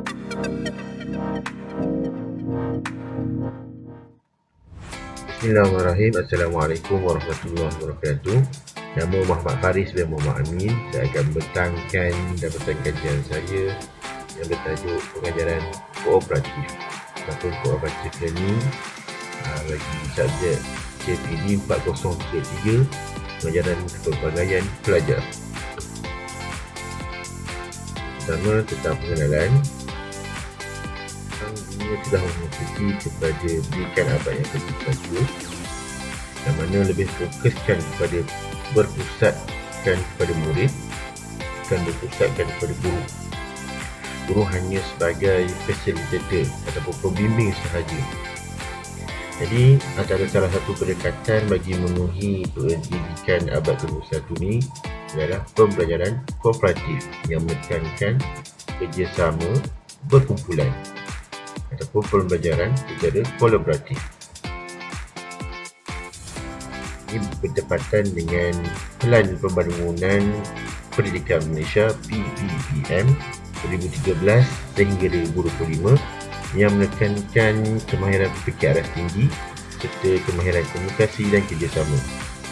Bismillahirrahmanirrahim. Assalamualaikum warahmatullahi wabarakatuh. Nama Muhammad Faris bin Muhammad Amin. Saya akan bertangkan dapatan kajian saya yang bertajuk pengajaran kooperatif ataupun kooperatif uh, bagi subjek CPD 4033 pengajaran kepelbagaian pelajar. Pertama tentang pengenalan dunia sudah memasuki kepada berikan abad yang ke-17 yang mana lebih fokuskan kepada berpusatkan kepada murid bukan berpusatkan kepada guru. Guru hanya sebagai facilitator ataupun pembimbing sahaja. Jadi antara salah satu pendekatan bagi memenuhi pendidikan abad ke-21 ini adalah pembelajaran kooperatif yang menekankan kerjasama berkumpulan ataupun pembelajaran secara kolaboratif. Ini bertepatan dengan Pelan Pembangunan Pendidikan Malaysia PPPM 2013 sehingga 2025 yang menekankan kemahiran fikir aras tinggi serta kemahiran komunikasi dan kerjasama.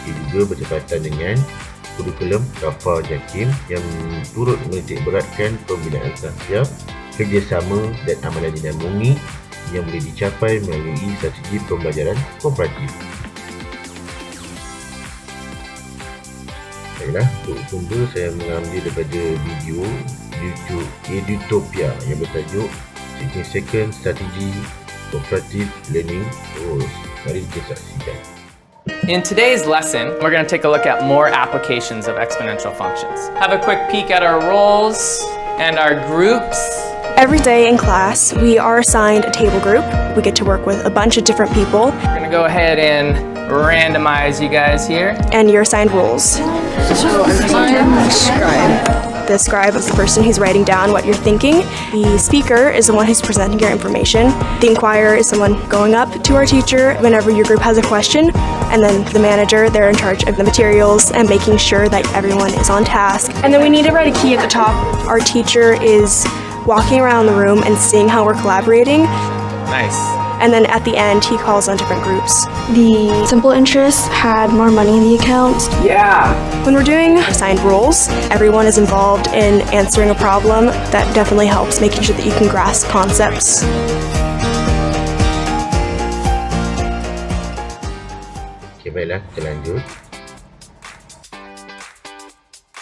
Ia juga bertepatan dengan kurikulum Kafar Jakim yang turut menitik beratkan pembinaan sahsiah kerjasama dan amalan dinamumi yang boleh dicapai melalui strategi pembelajaran kooperatif. Baiklah, untuk sumber saya mengambil daripada video YouTube Edutopia yang bertajuk 16 Second Strategy Cooperative Learning Rules. Mari kita saksikan. In today's lesson, we're going to take a look at more applications of exponential functions. Have a quick peek at our roles and our groups. Every day in class, we are assigned a table group. We get to work with a bunch of different people, We're going to go ahead and randomize you guys here. and you're assigned roles. The scribe is the person who's writing down what you're thinking. The speaker is the one who's presenting your information. The inquirer is someone going up to our teacher whenever your group has a question. And then the manager, they're in charge of the materials and making sure that everyone is on task. And then we need to write a key at the top. Our teacher is walking around the room and seeing how we're collaborating. Nice. And then at the end, he calls on different groups. The simple interest had more money in the account. Yeah. When we're doing assigned roles, everyone is involved in answering a problem. That definitely helps making sure that you can grasp concepts. Okey, baiklah, kita lanjut.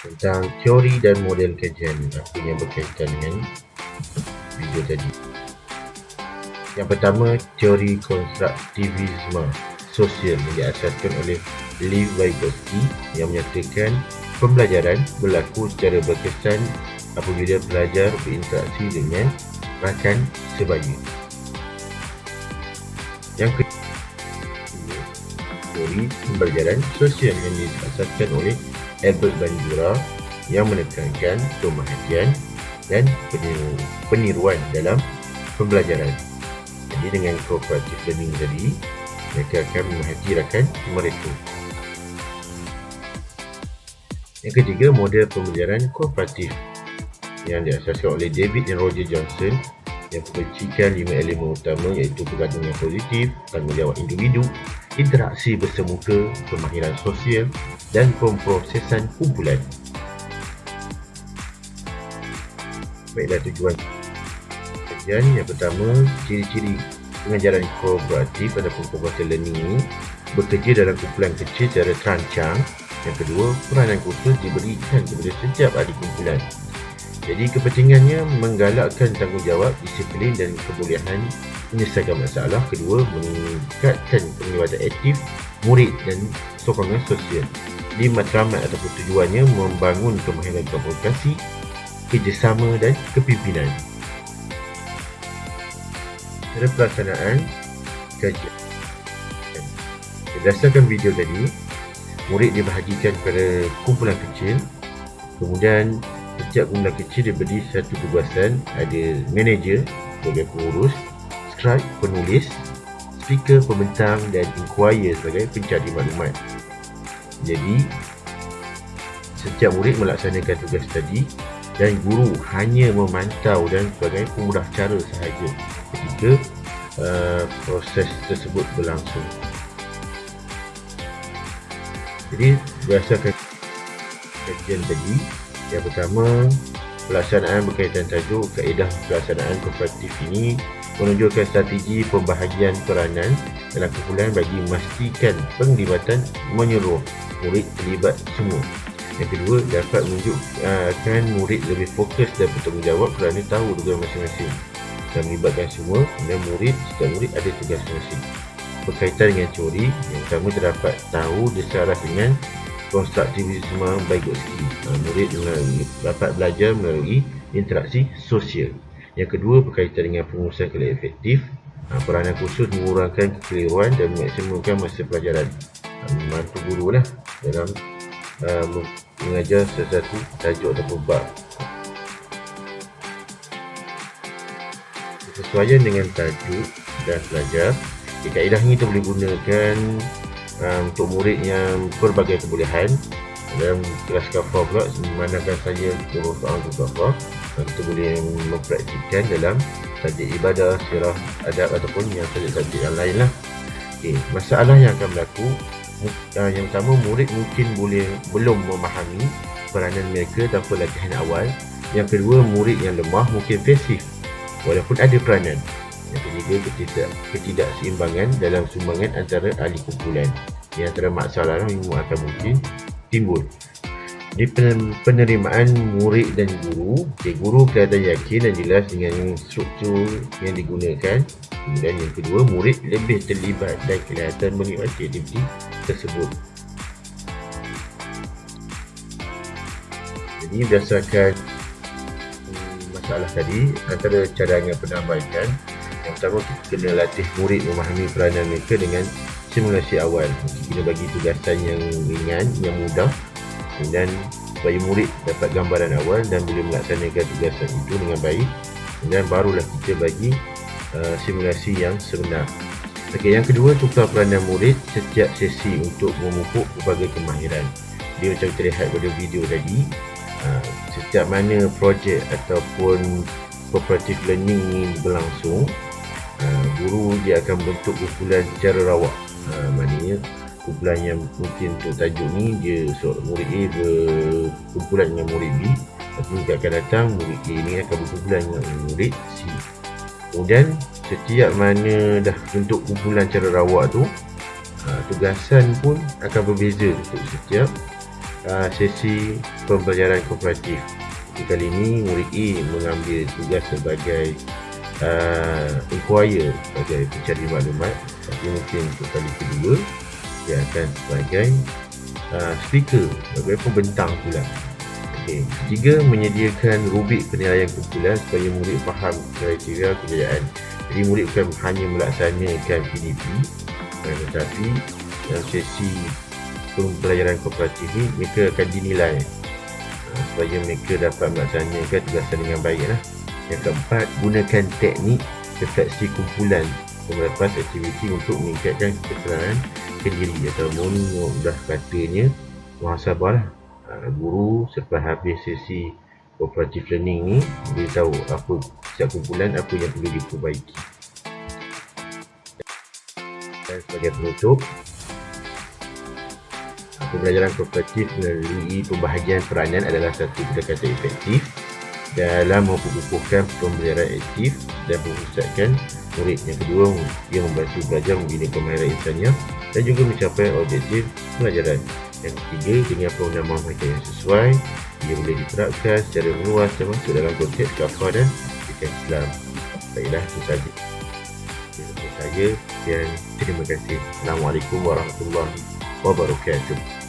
Tentang teori dan model kajian apa yang berkaitan dengan video tadi. Yang pertama, teori konstruktivisme sosial yang diasaskan oleh Lev Vygotsky yang menyatakan pembelajaran berlaku secara berkesan apabila pelajar berinteraksi dengan rakan sebaya. Yang kedua, teori pembelajaran sosial yang diasaskan oleh Albert Bandura yang menekankan pemerhatian dan peniru, peniruan dalam pembelajaran. Jadi dengan cooperative learning tadi, mereka akan memerhati rakan mereka. Yang ketiga, model pembelajaran kooperatif yang diasaskan oleh David dan Roger Johnson yang mempercikan lima elemen utama iaitu pergantungan positif, tanggungjawab individu, interaksi bersemuka, kemahiran sosial dan pemprosesan kumpulan. Baiklah tujuan kajian yang pertama, ciri-ciri pengajaran kooperatif ataupun cooperative learning ini bekerja dalam kumpulan kecil secara terancang. Yang kedua, peranan khusus diberikan kepada setiap ahli kumpulan. Jadi kepentingannya menggalakkan tanggungjawab, disiplin dan kebolehan menyelesaikan masalah. Kedua, meningkatkan penglibatan aktif murid dan sokongan sosial. Di matlamat ataupun tujuannya membangun kemahiran komunikasi, kerjasama dan kepimpinan. Cara pelaksanaan kajian. Berdasarkan video tadi, murid dibahagikan kepada kumpulan kecil. Kemudian setiap kumpulan kecil diberi satu tugasan. Ada manager sebagai pengurus, scribe penulis, speaker pembentang dan inquirer sebagai pencari maklumat. Jadi, setiap murid melaksanakan tugas tadi dan guru hanya memantau dan sebagai pemudah cara sahaja ketika uh, proses tersebut berlangsung. Jadi berdasarkan kajian tadi, yang pertama pelaksanaan berkaitan tajuk kaedah pelaksanaan kooperatif ini menunjukkan strategi pembahagian peranan dalam kumpulan bagi memastikan penglibatan menyeluruh murid terlibat semua. Yang kedua, dapat menunjukkan murid lebih fokus dan bertanggungjawab kerana tahu tugas masing-masing dan melibatkan semua dan murid, setiap murid ada tugas masing-masing. Berkaitan dengan teori, yang pertama terdapat tahu disarah dengan konstruktivisme Vygotsky. Murid dapat belajar melalui interaksi sosial. Yang kedua berkaitan dengan pengurusan kelab efektif. Peranan khusus mengurangkan kekeliruan dan memaksimumkan masa pelajaran. Membantu guru lah dalam uh, mengajar sesuatu tajuk atau bab. Sesuaian dengan tajuk dan pelajar, kaedah ini boleh gunakan uh, untuk murid yang berbagai kebolehan dalam kelas kafah pula memandangkan saja turun soal tu kafah kita boleh mempraktikkan dalam subjek ibadah, sirah, adab ataupun yang subjek-subjek yang lain lah okay. masalah yang akan berlaku uh, yang pertama murid mungkin boleh belum memahami peranan mereka tanpa latihan awal. Yang kedua murid yang lemah mungkin pasif walaupun ada peranan. Yang ketiga ketidak, ketidakseimbangan dalam sumbangan antara ahli kumpulan. Yang antara masalah yang akan mungkin timbul. Di penerimaan murid dan guru okay, guru kelihatan yakin dan jelas dengan struktur yang digunakan kemudian yang kedua murid lebih terlibat dan kelihatan menikmati aktiviti tersebut. Jadi berdasarkan hmm, masalah tadi antara cadangan penambahkan yang pertama kita kena latih murid memahami peranan mereka dengan simulasi awal. Kita bagi tugasan yang ringan yang mudah dan supaya murid dapat gambaran awal dan boleh melaksanakan tugasan itu dengan baik dan barulah kita bagi uh, simulasi yang sebenar. Okay, yang kedua tukar peranan murid setiap sesi untuk memupuk berbagai kemahiran. Dia macam kita lihat pada video tadi uh, setiap mana projek ataupun cooperative learning ini berlangsung uh, guru dia akan bentuk kumpulan secara rawak uh, maknanya kumpulan yang mungkin untuk tajuk ni dia seorang murid A berkumpulan dengan murid B. Tapi akan datang murid A ni akan berkumpulan dengan murid C kemudian setiap mana dah bentuk kumpulan cara rawak tu ha, tugasan pun akan berbeza untuk setiap ha, sesi pembelajaran kooperatif. Di kali ini murid A mengambil tugas sebagai uh, inquire sebagai pencari maklumat. Tapi mungkin untuk kali kedua dia akan sebagai uh, speaker sebagai pembentang pula okay. ketiga menyediakan rubik penilaian kumpulan supaya murid faham kriteria kejayaan jadi murid bukan hanya melaksanakan PDP tetapi dalam sesi pembelajaran kooperatif ini mereka akan dinilai uh, supaya mereka dapat melaksanakan tugasan dengan baik lah. yang keempat gunakan teknik refleksi kumpulan pemerapan aktiviti untuk meningkatkan keterangan ke diri ataupun dah katanya muhasabah lah guru selepas habis sesi cooperative learning ni dia tahu apa setiap kumpulan apa yang perlu diperbaiki. Dan sebagai penutup pembelajaran kooperatif melalui pembahagian peranan adalah satu pendekatan efektif dalam memperkukuhkan pembelajaran aktif dan memusatkan murid. Yang kedua ia membantu belajar membina kemahiran insannya dan juga mencapai objektif pelajaran yang ketiga dengan penggunaan mereka yang sesuai ia boleh diterapkan secara luas termasuk dalam konteks kafah dan fikir Islam baiklah itu saja. Itu saja dan terima kasih. Assalamualaikum warahmatullahi wabarakatuh